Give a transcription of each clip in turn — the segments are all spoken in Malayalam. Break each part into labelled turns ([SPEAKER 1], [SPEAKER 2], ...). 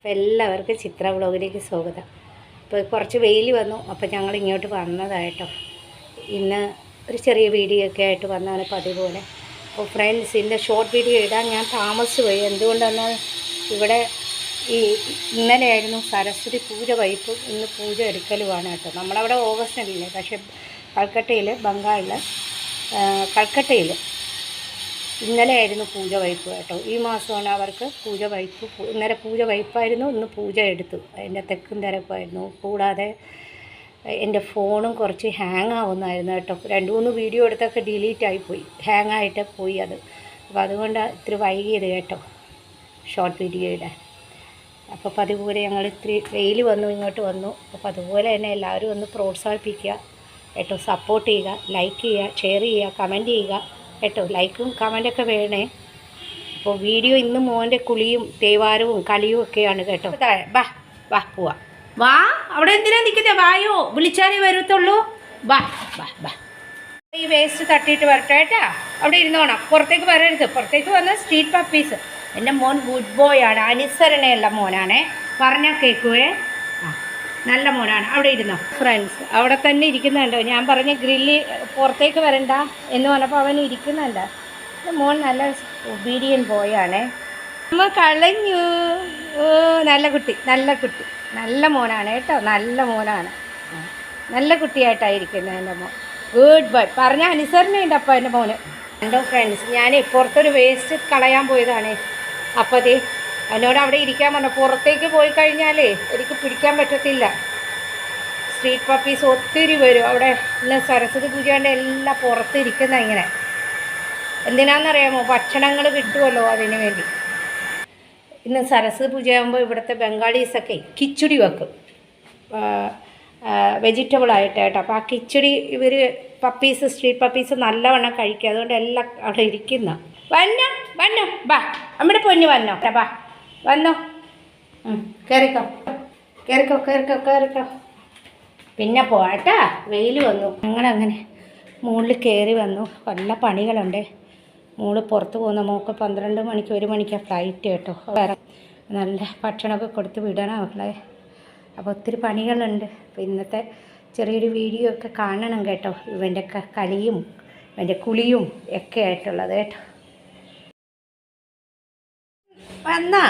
[SPEAKER 1] അപ്പോൾ എല്ലാവർക്കും ചിത്ര വ്ളോഗിലേക്ക് സ്വാഗതം. ഇപ്പോൾ കുറച്ച് വെയിൽ വന്നു അപ്പോൾ ഞങ്ങൾ ഇങ്ങോട്ട് വന്നതായിട്ടോ. ഇന്ന് ഒരു ചെറിയ വീഡിയോ ഒക്കെ ആയിട്ട് വന്നതാണ് പതിപോലെ പോലെ അപ്പോൾ ഫ്രണ്ട്സ് ഇന്ന് ഷോർട്ട് വീഡിയോ ഇടാൻ ഞാൻ താമസിച്ചു പോയി. എന്തുകൊണ്ടെന്നാൽ ഇവിടെ ഈ ഇന്നലെയായിരുന്നു സരസ്വതി പൂജ വൈപ്പ് ഇന്ന് പൂജ എടുക്കലുമാണ് കേട്ടോ. നമ്മളവിടെ ഓഗസ്റ്റിലില്ലേ പക്ഷേ കൽക്കട്ടയിൽ ബംഗാളിൽ കൽക്കട്ടയിൽ ഇന്നലെയായിരുന്നു പൂജ വൈപ്പ് കേട്ടോ. ഈ മാസമാണ് അവർക്ക് പൂജ വൈപ്പ് ഇന്നലെ പൂജ വൈപ്പായിരുന്നു ഇന്ന് പൂജ എടുത്തു. അതിന്റെ തെക്കും തിരക്കുമായിരുന്നു. കൂടാതെ എന്റെ ഫോണും കുറച്ച് ഹാങ് ആവുന്നായിരുന്നു കേട്ടോ. രണ്ട് മൂന്ന് വീഡിയോ എടുത്തൊക്കെ ഡിലീറ്റ് ആയിപ്പോയി. ഹാങ് ആയിട്ട് പോയി അത്. അപ്പോൾ അതുകൊണ്ട് ഇത്തിരി വൈകിയത് കേട്ടോ ഷോർട്ട് വീഡിയോ അപ്പോൾ അതുപോലെ ഞങ്ങൾ ഇത്തിരി വെയിൽ വന്നു ഇങ്ങോട്ട് വന്നു. അപ്പോൾ അതുപോലെ തന്നെ എല്ലാവരും ഒന്ന് പ്രോത്സാഹിപ്പിക്കുക കേട്ടോ സപ്പോർട്ട് ചെയ്യുക ലൈക്ക് ചെയ്യുക ഷെയർ ചെയ്യുക കമന്റ് ചെയ്യുക. കേട്ടോ ലൈക്കും കമന്റൊക്കെ വേണേ. അപ്പോൾ വീഡിയോ ഇന്ന് മോന്റെ കുളിയും തേവാരവും കളിയും ഒക്കെയാണ് കേട്ടോ. വാ വാ പോവാ. വാ അവിടെ എന്തിനാ നിൽക്കുന്നത് വായോ വിളിച്ചാലേ വരത്തുള്ളൂ. വാ വാ വാ. ഈ വേസ്റ്റ് തട്ടിയിട്ട് വരട്ടെ കേട്ടാ. അവിടെ ഇരുന്നോണം പുറത്തേക്ക് വരരുത്. പുറത്തേക്ക് വന്ന സ്ട്രീറ്റ് പപ്പീസ് എന്റെ മോൻ ഗുഡ് ബോയ് ആണ്. അനുസരണയുള്ള മോനാണേ. പറഞ്ഞാൽ കേൾക്കുവേ? നല്ല മോനാണ്. അവിടെ ഇരുന്നോ? ഫ്രണ്ട്സ് അവിടെ തന്നെ ഇരിക്കുന്നുണ്ടോ. ഞാൻ പറഞ്ഞ ഗ്രില്ല് പുറത്തേക്ക് വരണ്ട എന്ന് പറഞ്ഞപ്പോൾ അവൻ ഇരിക്കുന്നുണ്ട്. മോൻ നല്ല ഒബീഡിയൻ ബോയാണേ അമ്മ കളഞ്ഞു. ഓ നല്ല കുട്ടി നല്ല കുട്ടി. നല്ല മോനാണ് കേട്ടോ. നല്ല മോനാണ്. നല്ല കുട്ടിയായിട്ടായിരിക്കുന്നത് എന്റെ മോൻ. ഗുഡ് ബൈ പറഞ്ഞ അനുസരണയുണ്ട് അപ്പോൾ എന്റെ മോന്. എന്റെ ഫ്രണ്ട്സ് ഞാൻ പുറത്തൊരു വേസ്റ്റ് കളയാൻ പോയതാണ്. അപ്പോൾ അതേ എന്നോട് അവിടെ ഇരിക്കാൻ പറഞ്ഞു. പുറത്തേക്ക് പോയി കഴിഞ്ഞാലേ എനിക്ക് പിടിക്കാൻ പറ്റത്തില്ല. സ്ട്രീറ്റ് പപ്പീസ് ഒത്തിരി വരും. അവിടെ ഇന്ന് സരസ്വതി പൂജയുടെ എല്ലാം പുറത്ത് ഇരിക്കുന്ന ഇങ്ങനെ. എന്തിനാണെന്നറിയാമോ ഭക്ഷണങ്ങൾ കിട്ടുമല്ലോ അതിന് വേണ്ടി. ഇന്ന് സരസ്വതി പൂജയാകുമ്പോൾ ഇവിടുത്തെ ബംഗാളീസൊക്കെ കിച്ചടി വെക്കും. വെജിറ്റബിൾ ആയിട്ട് കേട്ടോ അപ്പോൾ ആ കിച്ചടി ഇവർ പപ്പീസ് സ്ട്രീറ്റ് പപ്പീസ് നല്ലവണ്ണം കഴിക്കുക അതുകൊണ്ട് എല്ലാം അവിടെ ഇരിക്കുന്ന. വന്നോ വന്നോ ബാ. നമ്മുടെ പൊന്നു വന്നോ. ബാ. വന്നോ. കയറിക്കോ കയറിക്കോ കയറിക്കോ കയറിക്കോ പിന്നെ പോട്ടാ വെയിൽ വന്നു. അങ്ങനെ അങ്ങനെ മുകളിൽ കയറി വന്നു. നല്ല പണികളുണ്ട്. മോൾ പുറത്ത് പോകുന്ന. മോക്ക് പന്ത്രണ്ട് മണിക്ക് ഒരു മണിക്കാണ് ഫ്ലൈറ്റ് കേട്ടോ. വേറെ നല്ല ഭക്ഷണമൊക്കെ കൊടുത്ത് വിടണം അവളെ. അപ്പോൾ ഒത്തിരി പണികളുണ്ട്. അപ്പോൾ ഇന്നത്തെ ചെറിയൊരു വീഡിയോ ഒക്കെ കാണണം കേട്ടോ. ഇവന്റെ കലിയും ഇവന്റെ കുളിയും ഒക്കെ ആയിട്ടുള്ളത് കേട്ടോ. വന്നാ.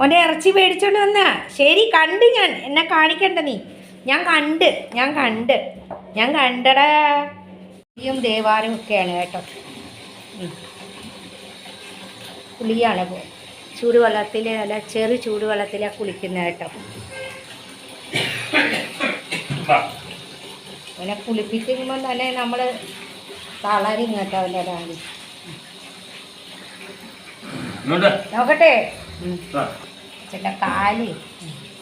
[SPEAKER 1] ഓന്റെ ഇറച്ചി മേടിച്ചോണ്ട് വന്ന. ശരി കണ്ട് ഞാൻ. എന്നെ കാണിക്കണ്ട നീ. ഞാൻ കണ്ട് ഞാൻ കണ്ട്. ഞാൻ കണ്ടടാ. ദേവാലയം ദേവാനും ഒക്കെയാണ് കേട്ടോ. ഉം. കുളിയാണ് പോ. ചൂടുവെള്ളത്തിൽ അല്ല ചെറു ചൂടുവെള്ളത്തിലാണ് കുളിക്കുന്നത് കേട്ടോ. അവനെ കുളിപ്പിക്കുമ്പോൾ തന്നെ നമ്മൾ തളരും കേട്ടോ അവന്റെ ഡാഡി നോക്കട്ടെ. ചേട്ടാ കാൽ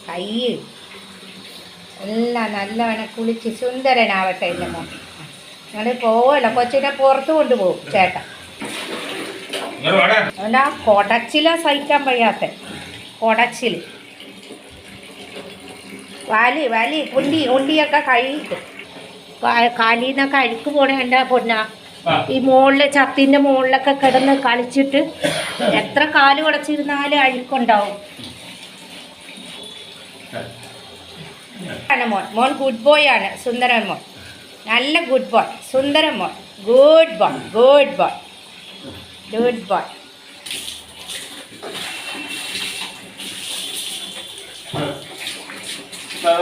[SPEAKER 1] കൈ എല്ലാം നല്ലവണ്ണം കുളിച്ച് സുന്ദരനാവട്ടെ എന്റെ മോൻ. ഞങ്ങൾ പോവല്ലോ. കൊച്ചിനെ പുറത്ത് കൊണ്ടുപോകും
[SPEAKER 2] ചേട്ടൻ
[SPEAKER 1] അവന്റെ ആ കൊടച്ചില സഹിക്കാൻ വയ്യാത്ത. കൊടച്ചിൽ വാലി വാലി ഉണ്ടി ഉണ്ടിയൊക്കെ കഴുകിക്കും. കാലിൽ നിന്നൊക്കെ അഴുക്ക് പോണേ എന്റെ പൊന്ന. ഈ മുകളിലെ ചത്തിന്റെ മുകളിലൊക്കെ കിടന്ന് കളിച്ചിട്ട് എത്ര കാൽ കുടച്ചിരുന്നാലും അഴുക്കുണ്ടാവും. ആണ് മോൻ. മോൻ ഗുഡ് ബോയ് ആണ്. സുന്ദരൻ മോൻ. നല്ല ഗുഡ് ബോയ് സുന്ദരൻ മോൻ. Good boy good boy good boy
[SPEAKER 2] വാ,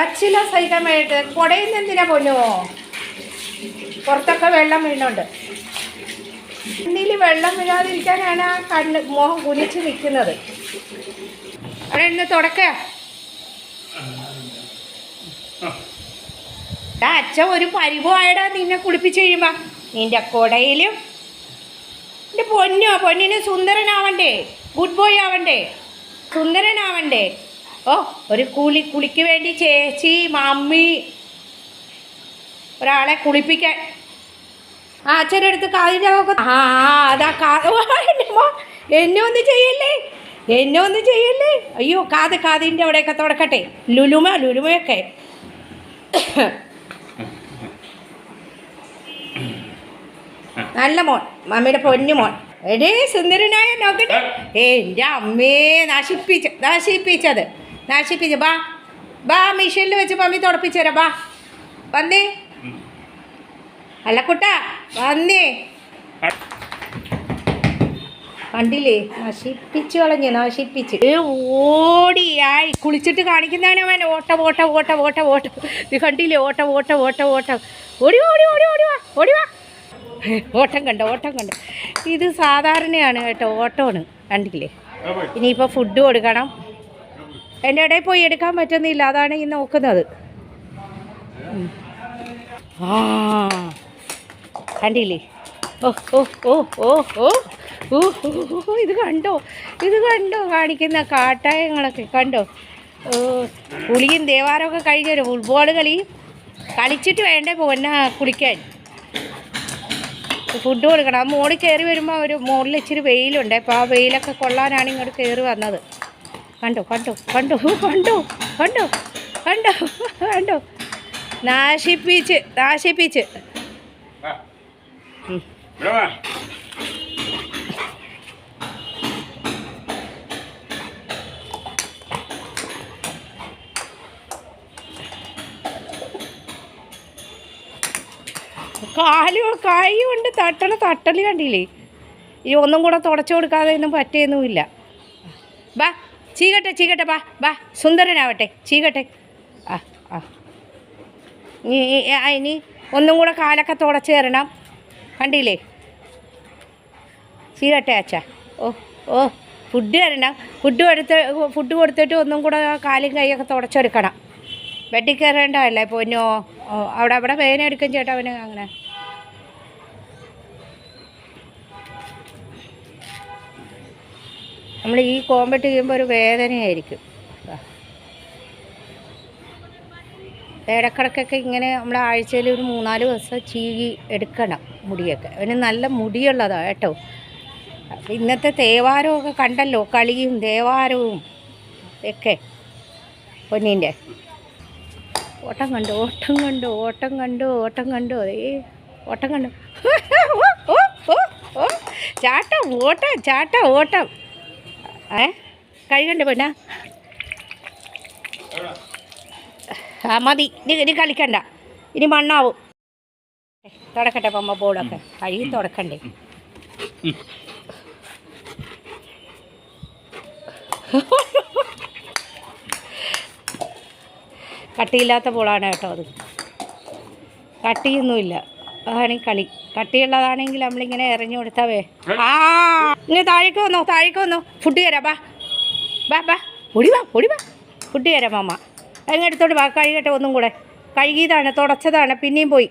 [SPEAKER 1] കുടച്ചില സഹിക്കാൻ വേണ്ടിയിട്ട് കുടയുന്ന എന്തിനാ പൊന്നുമോ പുറത്തൊക്കെ വെള്ളം വീണുണ്ട്. കണ്ണിൽ വെള്ളം വീഴാതിരിക്കാനാണ് ആ കണ്ണ് മോഹം കുനിച്ച് നിൽക്കുന്നത്. അവിടെ ഇന്ന് തുടക്ക. അച്ഛൻ ഒരു പരിഭവമായിടാ നിന്നെ കുളിപ്പിച്ച് കഴിയുമ്പോ. നിന്റെ കുടയിലും എന്റെ പൊന്നോ പൊന്നിന് സുന്ദരനാവണ്ടേ? ഗുഡ് ബോയ് ആവണ്ടേ? സുന്ദരനാവണ്ടേ? ഓ ഒരു കുളി കുളിക്ക് വേണ്ടി ചേച്ചി മമ്മി ഒരാളെ കുളിപ്പിക്കാൻ. ആ അച്ഛന്റെ അടുത്ത് കാലിന്റെ ആ അതാ കാ എന്നെ ഒന്ന് ചെയ്യല്ലേ? എന്നെ ഒന്ന് ചെയ്യല്ലേ? അയ്യോ കാത് കാതിന്റെ അവിടെയൊക്കെ തുടക്കട്ടെ. ലുലുമ ലുലുമയൊക്കെ. നല്ല മോൻ മമ്മിയുടെ പൊന്നു മോൻ. എടേ സുന്ദരനായ നോക്കട്ടെ എന്റെ അമ്മേ നശിപ്പിച്ച നശിപ്പിച്ചത്. നശിപ്പിച്ച ബാ. ബാ മെഷീനിൽ വെച്ച് മമ്മി തുടപ്പിച്ചു തരാം. ബാ. വന്നേ. അല്ല കുട്ട വന്നേ. കണ്ടില്ലേ? നശിപ്പിച്ചു കളഞ്ഞു നശിപ്പിച്ച്. ഓടിയായി. കുളിച്ചിട്ട് കാണിക്കുന്നതാണ് അവൻ. ഓട്ട ഓട്ട ഓട്ട ഓട്ട ഓട്ട. ഇത് കണ്ടില്ലേ? ഓട്ട ഓട്ട ഓട്ട ഓട്ട. ഓടി ഓടി ഓടി ഓടി വാ ഓടി വാ. ഓട്ടം കണ്ട ഓട്ടം കണ്ട. ഇത് സാധാരണയാണ് കേട്ടോ ഓട്ടമാണ്. കണ്ടില്ലേ? ഇനിയിപ്പോൾ ഫുഡ് കൊടുക്കണം. എന്റെ ഇടയിൽ പോയി എടുക്കാൻ പറ്റുന്നില്ല. അതാണ് ഈ നോക്കുന്നത്. ആ. കണ്ടില്ലേ? ഓ ഓ ഓ ഓ ഓ. ഇത് കണ്ടോ? ഇത് കണ്ടോ? കാണിക്കുന്ന കാട്ടായങ്ങളൊക്കെ കണ്ടോ? കുളിയും ദേവാരമൊക്കെ കഴിഞ്ഞൊരു ഫുട്ബോൾ കളി കളിച്ചിട്ട് വേണ്ടേ പോന്ന കുളിക്കാൻ. ഫുഡ് കൊടുക്കണം ആ മോളിൽ കയറി വരുമ്പോൾ ഒരു മുകളിൽ ഇച്ചിരി വെയിലുണ്ട്. അപ്പോൾ ആ വെയിലൊക്കെ കൊള്ളാനാണ് ഇങ്ങോട്ട് കയറി വന്നത്. കണ്ടോ കണ്ടു കണ്ടു കണ്ടു കണ്ടു കണ്ടു കണ്ടു. നാശിപ്പിച്ച് നാശിപ്പിച്ച്. കാലും കൈ കൊണ്ട് തട്ടണ തട്ടൽ കണ്ടില്ലേ? ഈ ഒന്നും കൂടെ തുടച്ചു കൊടുക്കാതെ ഒന്നും പറ്റിയൊന്നുമില്ല. ചീകട്ടെ ചീകട്ടെ വാ ബാ സുന്ദരനാവട്ടെ ചീകട്ടെ. ആ ആ. ഈ- ഇനി ഒന്നും കൂടെ കാലൊക്കെ തുടച്ച് തരണം കണ്ടില്ലേ? ചീകട്ടെ അച്ഛ. ഓ ഓ ഫുഡ് തരണം. ഫുഡ് എടുത്ത് ഫുഡ് കൊടുത്തിട്ട് ഒന്നും കൂടെ കാലും കൈയൊക്കെ തുടച്ചെടുക്കണം. ബെഡിൽ കയറേണ്ടതല്ലേ പൊന്നോ അവിടെ അവിടെ വേദന എടുക്കും ചേട്ടാ അവന് അങ്ങനെ. നമ്മൾ ഈ കോമ്പറ്റ് ചെയ്യുമ്പോൾ ഒരു വേദനയായിരിക്കും. ഇടക്കിടക്കൊക്കെ ഇങ്ങനെ നമ്മൾ ആഴ്ചയിൽ ഒരു മൂന്നാൽ ദിവസം ചീകി എടുക്കണം മുടിയൊക്കെ. അവന് നല്ല മുടിയുള്ളതാണ് കേട്ടോ. ഇന്നത്തെ തേവാരമൊക്കെ കണ്ടല്ലോ കളിയും തേവാരവും ഒക്കെ പൊന്നിന്റെ. ഓട്ടം കണ്ടു ഓട്ടം കണ്ടു ഓട്ടം കണ്ടു ഓട്ടം കണ്ടു? ഏ ഓട്ടം കണ്ടു. ചാട്ടം ഓട്ടം ചാട്ടം ഓട്ടം. ഏ? കഴുകണ്ട പിന്നെ ആ മതി. ഇനി ഇനി കളിക്കണ്ട. ഇനി മണ്ണാവും. തുടക്കട്ടെ പമ്മ ബോർഡൊക്കെ. കഴുകി തുടക്കണ്ടേ. കട്ടിയില്ലാത്ത ബോളാണ് കേട്ടോ അത്. കട്ടിയൊന്നുമില്ല. ഈ കളി. കട്ടിയുള്ളതാണെങ്കിൽ നമ്മളിങ്ങനെ എറിഞ്ഞു കൊടുത്താവേ. ആ ഇങ്ങനെ താഴേക്ക് വന്നോ താഴേക്ക് വന്നോ. ഫുഡ് തരാം ബാ. ബാ ബാ. ഒടി വാ ഒടി വാ. ഫുഡ് തരാം മാമ. അങ്ങ് എടുത്തോട്ട് വാ കഴുകട്ടെ ഒന്നും കൂടെ. കഴുകിയതാണ് തുടച്ചതാണ് പിന്നെയും പോയി.